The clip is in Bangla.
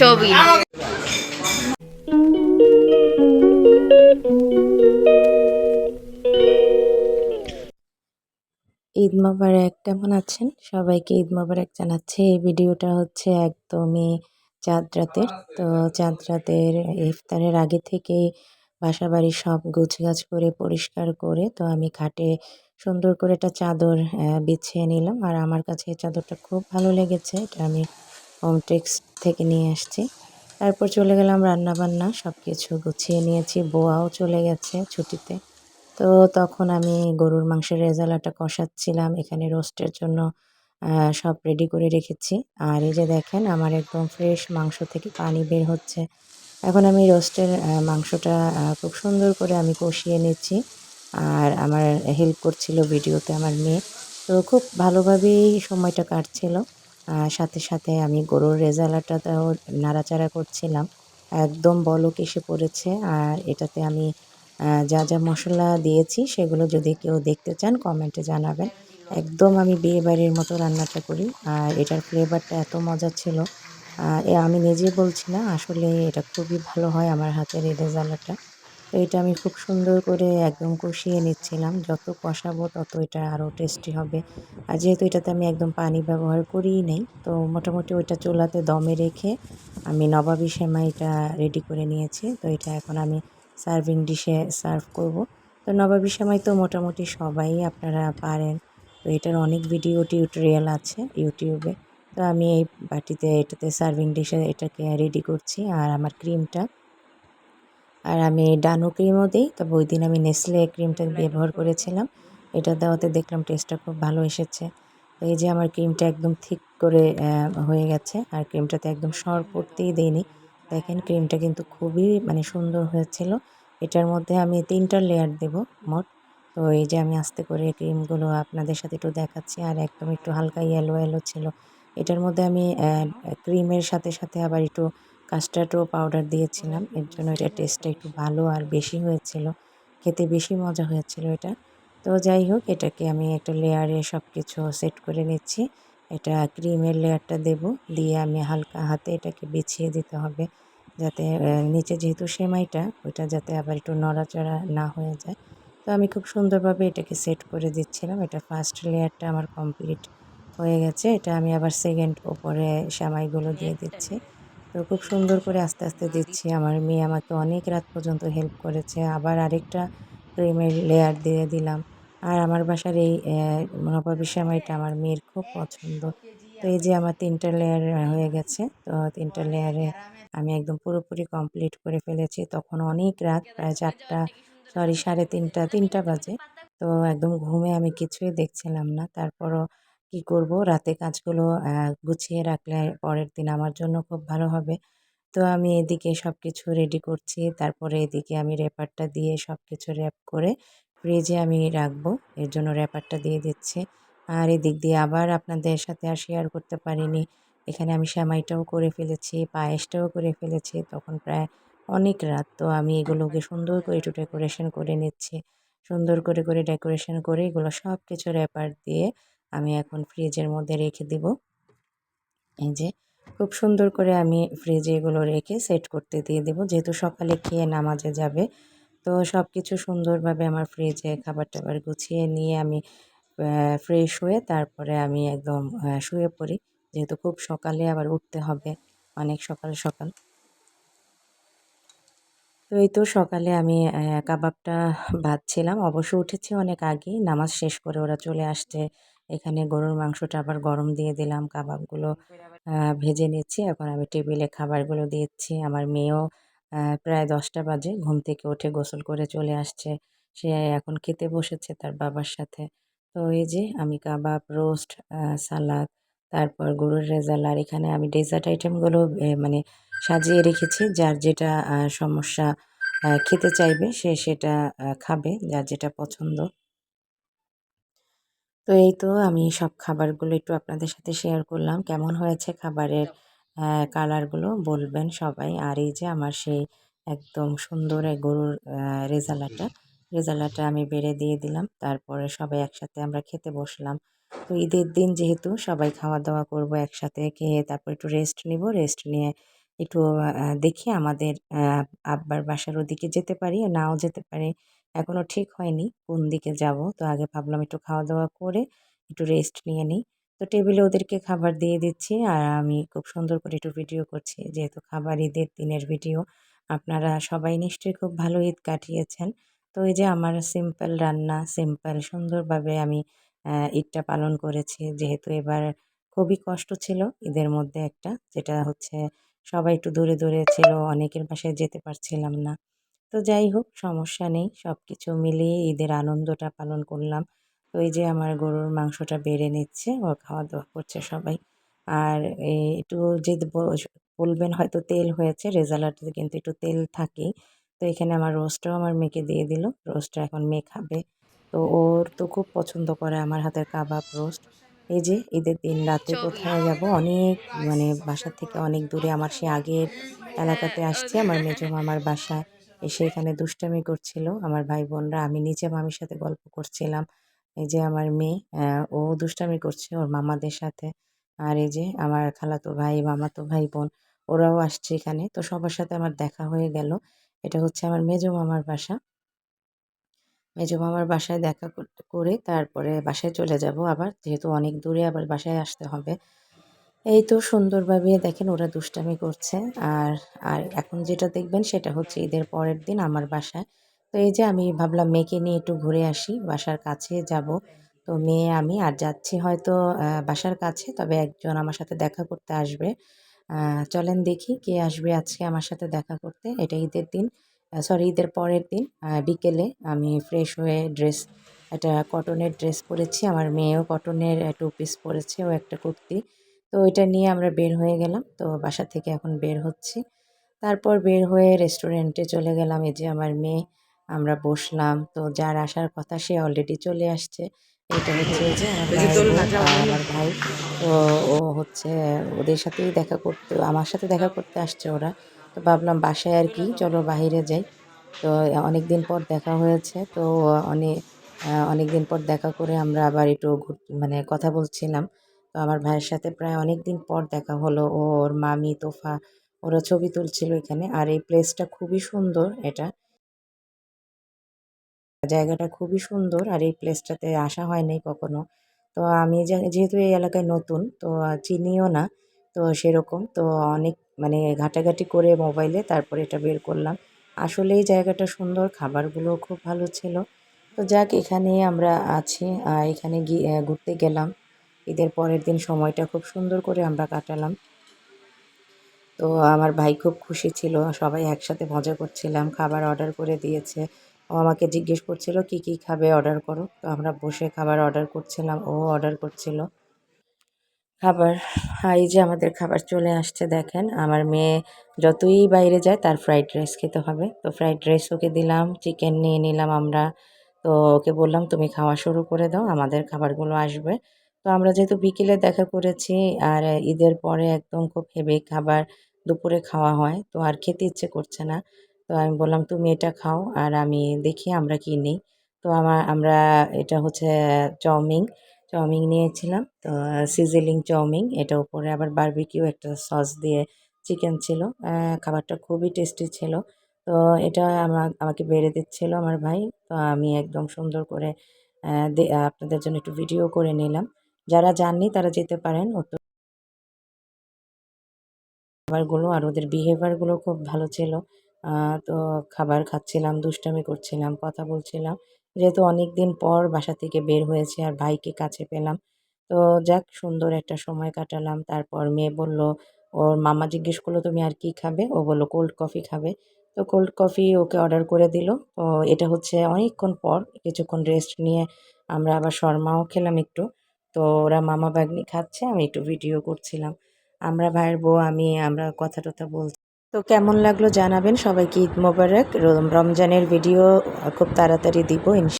ছবি। ঈদ মোবারক, কেমন আছেন? সবাইকে ঈদ মোবারক জানাচ্ছি। এই ভিডিওটা হচ্ছে একদমই চাঁদ রাতের তো চাঁদ রাতের ইফতারের আগে থেকেই বাসা বাড়ি সব গুছগাছ করে পরিষ্কার করে, তো আমি খাটে সুন্দর করে একটা চাদর বিছিয়ে নিলাম। আর আমার কাছে চাদরটা খুব ভালো লেগেছে। এটা আমি হোমটেক্স থেকে নিয়ে আসছি। তারপর চলে গেলাম রান্না বান্না সব কিছু গুছিয়ে নিয়েছি। বোয়াও চলে গেছে ছুটিতে। তো তখন আমি গরুর মাংসের রেজালাটা কষাচ্ছিলাম। এখানে রোস্টের জন্য সব রেডি করে রেখেছি। আর এই যে দেখেন, আমার একদম ফ্রেশ মাংস থেকে পানি বের হচ্ছে। এখন আমি রোস্টের মাংসটা খুব সুন্দর করে আমি কষিয়ে নিচ্ছি। আর আমার হেল্প করছিল ভিডিওতে আমার মেয়ে। তো খুব ভালোভাবেই সময়টা কাটছিল। সাথে সাথে আমি গরুর রেজালাটাতেও নাড়াচাড়া করছিলাম। একদম বলক এসে পড়েছে। আর এটাতে আমি যা যা মশলা দিয়েছি সেগুলো যদি কেউ দেখতে চান কমেন্টে জানাবেন। একদম আমি বিয়ে বাড়ির মতো রান্নাটা করি। আর এটার ফ্লেভারটা এত মজা ছিল। আমি নিজে বলছি না, আসলে এটা খুবই ভালো হয় আমার হাতের এই রেজালাটা। এটা আমি খুব সুন্দর করে একদম কষিয়ে নিচ্ছিলাম। যত কষাবো তত এটা আরও টেস্টি হবে। আর যেহেতু এটাতে আমি একদম পানি ব্যবহার করিই নেই, তো মোটামুটি ওইটা চুলাতে দমে রেখে আমি নবাবি সেমাইটা রেডি করে নিয়েছি। তো এটা এখন আমি সার্ভিং ডিশে সার্ভ করব। তো নবাবি সেমাই তো মোটামুটি সবাই আপনারা পারেন। তো এটার অনেক ভিডিও টিউটোরিয়াল আছে ইউটিউবে তো আমি এই বাটিতে এটাতে সার্ভিং ডিশে এটাকে রেডি করছি। আর আমার ক্রিমটা আর আমি ডানো ক্রিমও দিই। তবে ওই দিন আমি নেসলে ক্রিমটা ব্যবহার করেছিলাম। এটা দেওয়াতে দেখলাম টেস্টটা খুব ভালো এসেছে। তো এই যে আমার ক্রিমটা একদম ঠিক করে হয়ে গেছে। আর ক্রিমটাতে একদম সর পড়তেই দিইনি। দেখেন ক্রিমটা কিন্তু খুবই মানে সুন্দর হয়েছিল। এটার মধ্যে আমি তিনটা লেয়ার দেব মোট। তো এই যে আমি আস্তে করে ক্রিমগুলো আপনাদের সাথে একটু দেখাচ্ছি। আর একদম একটু হালকা ইয়েলো ইয়েলো ছিল। এটার মধ্যে আমি ক্রিমের সাথে সাথে আবার একটু কাস্টার্ডও পাউডার দিয়েছিলাম। এর জন্য এটা টেস্টটা একটু ভালো আর বেশি হয়েছিল। খেতে বেশি মজা হয়েছিল এটা। তো যাই হোক, এটাকে আমি একটা লেয়ারে সব কিছু সেট করে নিচ্ছি। এটা ক্রিমের লেয়ারটা দেব। দিয়ে আমি হালকা হাতে এটাকে বিছিয়ে দিতে হবে। যাতে নিচে যেহেতু সেমাইটা ওইটা যাতে আবার একটু নড়াচড়া না হয়ে যায়। তো আমি খুব সুন্দরভাবে এটাকে সেট করে দিচ্ছিলাম। এটা ফার্স্ট লেয়ারটা আমার কমপ্লিট হয়ে গেছে। এটা আমি আবার সেকেন্ড ওপরে সেমাইগুলো দিয়ে দিচ্ছি। তো খুব সুন্দর করে আস্তে আস্তে দিচ্ছি। আমার মেয়ে আমাকে অনেক রাত পর্যন্ত হেল্প করেছে। আবার আরেকটা ক্রিমের লেয়ার দিয়ে দিলাম। আর আমার বাসার এই নবাবি সেমাইটা আমার মেয়ের খুব পছন্দ। তো এই যে আমার তিনটা লেয়ার হয়ে গেছে। তো তিনটা লেয়ারে আমি একদম পুরোপুরি কমপ্লিট করে ফেলেছি। তখন অনেক রাত, প্রায় চারটা সরি সাড়ে তিনটা তিনটা বাজে। তো একদম ঘুমে আমি কিছুই দেখছিলাম না। তারপরও কি করব? রাতে কাজগুলো গুছিয়ে রাখলে পরের দিন আমার জন্য খুব ভালো হবে। তো আমি এদিকে সব কিছু রেডি করছি। তারপরে এদিকে আমি র্যাপারটা দিয়ে সব কিছু র্যাপ করে ফ্রিজে আমি রাখব। এর জন্য র্যাপারটা দিয়ে দিচ্ছি। আর এদিক দিয়ে আবার আপনাদের সাথে আর শেয়ার করতে পারিনি। এখানে আমি শ্যামাইটাও করে ফেলেছি, পায়েসটাও করে ফেলেছি। তখন প্রায় অনেক রাত। তো আমি এগুলোকে সুন্দর করে একটু ডেকোরেশন করে নিচ্ছি। সুন্দর করে করে ডেকোরেশন করে এগুলো সব কিছু র্যাপার দিয়ে আমি এখন ফ্রিজের মধ্যে রেখে দিব। এই যে, খুব সুন্দর করে আমি ফ্রিজে এগুলো রেখে সেট করতে দিয়ে দেবো। যেহেতু সকালে খেয়ে নামাজে যাবে, তো সব কিছু সুন্দরভাবে আমার ফ্রিজে খাবার টাবার গুছিয়ে নিয়ে আমি ফ্রেশ হয়ে তারপরে আমি একদম শুয়ে পড়ি। যেহেতু খুব সকালে আবার উঠতে হবে, অনেক সকাল সকাল। তো এই তো সকালে আমি কাবাবটা ভাজছিলাম। অবশ্য উঠেছি অনেক আগেই, নামাজ শেষ করে ওরা চলে আসছে। এখানে গরুর মাংসটা আবার গরম দিয়ে দিলাম, কাবাবগুলো ভেজে নিচ্ছি। এখন আমি টেবিলে খাবারগুলো দিচ্ছি। আমার মেয়েও প্রায় দশটা বাজে, ঘুম থেকে উঠে গোসল করে চলে আসছে। সে এখন খেতে বসেছে তার বাবার সাথে। তো এই যে আমি কাবাব, রোস্ট সালাদ, তারপর গরুর রেজাল আর এখানে আমি ডেজার্ট আইটেমগুলো মানে সাজিয়ে রেখেছি। যার যেটা সমস্যা খেতে চাইবে সে সেটা খাবে, যার যেটা পছন্দ। তো এই তো আমি সব খাবারগুলো একটু আপনাদের সাথে শেয়ার করলাম। কেমন হয়েছে খাবারের কালারগুলো বলবেন সবাই। আর এই যে আমার সেই একদম সুন্দর এক গরুর রেজালাটা রেজালাটা আমি বেড়ে দিয়ে দিলাম। তারপরে সবাই একসাথে আমরা খেতে বসলাম। তো ঈদের দিন যেহেতু সবাই খাওয়া দাওয়া করব একসাথে খেয়ে তারপর একটু রেস্ট নিব। রেস্ট নিয়ে একটু দেখি আমাদের আব্বার বাসার ওদিকে যেতে পারি নাও যেতে পারি। এখনও ঠিক হয়নি কোন দিকে যাব। তো আগে ভাবলাম একটু খাওয়া দাওয়া করে একটু রেস্ট নিয়ে নিই। তো টেবিলে ওদেরকে খাবার দিয়ে দিচ্ছি আর আমি খুব সুন্দর করে একটু ভিডিও করছি। যেহেতু খাবার ঈদের দিনের ভিডিও আপনারা সবাই নিশ্চয়ই খুব ভালো ঈদ কাটিয়েছেন। তো এই যে আমার সিম্পল রান্না সিম্পল সুন্দরভাবে আমি ঈদটা পালন করেছি। যেহেতু এবার খুবই কষ্ট ছিল ঈদের মধ্যে একটা, যেটা হচ্ছে সবাই একটু দূরে দূরে ছিল, অনেকের বাসায় যেতে পারছিলাম না। তো যাই হোক, সমস্যা নেই সব কিছু মিলিয়ে ঈদের আনন্দটা পালন করলাম। তো এই যে আমার গরুর মাংসটা বেড়ে নিচ্ছে, ও খাওয়া দাওয়া করছে সবাই। আর একটু যে বলবেন হয়তো তেল হয়েছে রেজালাটাতে কিন্তু একটু তেল থাকেই তো এখানে আমার রোস্টটাও আমার মেয়েকে দিয়ে দিল, রোস্টটা এখন মেয়ে খাবে। তো ওর তো খুব পছন্দ করে আমার হাতের কাবাব রোস্ট। এই যে ঈদের দিন রাতে কোথায় যাব? অনেক মানে বাসা থেকে অনেক দূরে আমার সে আগের এলাকাতে আসছে আমার মেজো মামার বাসায়। এসে এখানে দুষ্টামি করছিল। আমার ভাই বোনরা আমি নিচে মামির সাথে গল্প করছিলাম। এই যে আমার মেয়ে ও দুষ্টামি করছে ওর মামাদের সাথে। আর এই যে আমার খালাতো ভাই মামাতো ভাই বোন ওরাও আসছে এখানে। তো সবার সাথে আমার দেখা হয়ে গেল। এটা হচ্ছে আমার মেজো মামার বাসা। মেজো মামার বাসায় দেখা করে তারপরে বাসায় চলে যাব আবার। যেহেতু অনেক দূরে আবার বাসায় আসতে হবে। এই তো সুন্দরভাবে দেখেন ওরা দুষ্টামি করছে। আর আর এখন যেটা দেখবেন সেটা হচ্ছে ঈদের পরের দিন আমার বাসায়। তো এই যে আমি ভাবলাম মেয়েকে নিয়ে একটু ঘুরে আসি, বাসার কাছে যাব। তো মেয়ে, আমি আর যাচ্ছি হয়তো বাসার কাছে, তবে একজন আমার সাথে দেখা করতে আসবে। চলেন দেখি কে আসবে আজকে আমার সাথে দেখা করতে। এটা ঈদের দিন। সরি ঈদের পরের দিন বিকেলে আমি ফ্রেশ হয়ে ড্রেস একটা কটনের ড্রেস পরেছি। আমার মেয়েও কটনের টু পিস পরেছে ও একটা কুর্তি। তো ওইটা নিয়ে আমরা বের হয়ে গেলাম। তো বাসা থেকে এখন বের হচ্ছি। তারপর বের হয়ে রেস্টুরেন্টে চলে গেলাম। এই যে আমার মেয়ে আমরা বসলাম। তো যার আসার কথা সে অলরেডি চলে আসছে। এটা হচ্ছে যে আমার ভাই আমার ভাই। তো ও হচ্ছে ওদের সাথেই দেখা করতে আমার সাথে দেখা করতে আসছে ওরা। তো ভাবলাম বাসায় আর কি, চলো বাইরে যাই। তো অনেক দিন পর দেখা হয়েছে, তো অনেক অনেক দিন পর দেখা করে আমরা আবার একটু মানে কথা বলছিলাম। তো আমার ভাইয়ের সাথে প্রায় অনেক দিন পর দেখা হলো ওর মামি, তোফা, ওরা ছবি তুলছিল এখানে, আর এই প্লেসটা খুবই সুন্দর এটা। জায়গাটা খুবই সুন্দর, আর এই প্লেসটাতে আসা হয়নি কখনো। তো আমি যেহেতু এই এলাকায় নতুন, তো চিনিও না, তো সেরকম, তো অনেক মানে ঘাটাঘাটি করে মোবাইলে তারপরে এটা বের করলাম। আসলেই জায়গাটা সুন্দর খাবারগুলো খুব ভালো ছিল। তো যাক, এখানে আমরা আছি এখানে গিয়ে ঘুরতে গেলাম। ঈদের পরের দিন সময়টা খুব সুন্দর করে আমরা কাটালাম। তো আমার ভাই খুব খুশি ছিল, সবাই একসাথে মজা করছিলাম, খাবার অর্ডার করে দিয়েছে। ও আমাকে জিজ্ঞেস করছিল, কি কি খাবে অর্ডার করো? তো আমরা বসে খাবার অর্ডার করছিলাম, ও অর্ডার করছিল। খাবার এই যে আমাদের খাবার চলে আসছে দেখেন। আমার মেয়ে যতই বাইরে যায় তার ফ্রাইড রাইস খেতে হবে। তো ফ্রাইড রাইস ওকে দিলাম চিকেন নিয়ে নিলাম আমরা। তো ওকে বললাম, তুমি খাওয়া শুরু করে দাও, আমাদের খাবারগুলো আসবে। তো আমরা যেহেতু বিকেলে দেখা করেছি, আর ঈদের পরে একদম খুব হেভি খাবার দুপুরে খাওয়া হয়, তো আর খেতে ইচ্ছে করছে না। তো আমি বললাম, তুমি এটা খাও, আর আমি দেখি আমরা কি নিই। তো আমার আমরা এটা হচ্ছে, চাউমিন। চাউমিন নিয়েছিলাম। তো সিজলিং চাউমিন। এটা উপরে আবার বারবিকিউ একটা সস দিয়ে চিকেন ছিল। খাবারটা খুবই টেস্টি ছিল। তো, এটা আমার আমাকে বেড়ে দিচ্ছিল আমার ভাই। তো, আমি একদম সুন্দর করে আপনাদের জন্য একটু ভিডিও করে নিলাম। যারা যাননি তারা যেতে পারেন। উত্তর খাবারগুলো আর ওদের বিহেভিয়ারগুলো খুব ভালো ছিল। তো, খাবার খাচ্ছিলাম, দুষ্টামি করছিলাম, কথা বলছিলাম। যেহেতু অনেক দিন পর বাসা থেকে বের হয়েছে আর ভাইকে কাছে পেলাম। তো যাক, সুন্দর একটা সময় কাটালাম। তারপর মেয়ে বলল, ওর মামা জিজ্ঞেস করল, তুমি আর কি খাবে? ও বলল, কোল্ড কফি খাবে। তো কোল্ড কফি ওকে অর্ডার করে দিল। তো এটা হচ্ছে অনেকক্ষণ পর কিছুক্ষণ রেস্ট নিয়ে আমরা আবার শর্মাও খেলাম একটু। তো ওরা মামা বাগনি খাচ্ছে, আমি একটু ভিডিও করছিলাম। আমরা ভাইয়ের বউ, আমি, আমরা কথা টথা বলছি। তো কেমন লাগল জানাবেন। সবাইকে ঈদ মোবারক। রমজানের ভিডিও খুব তাড়াতাড়ি দিব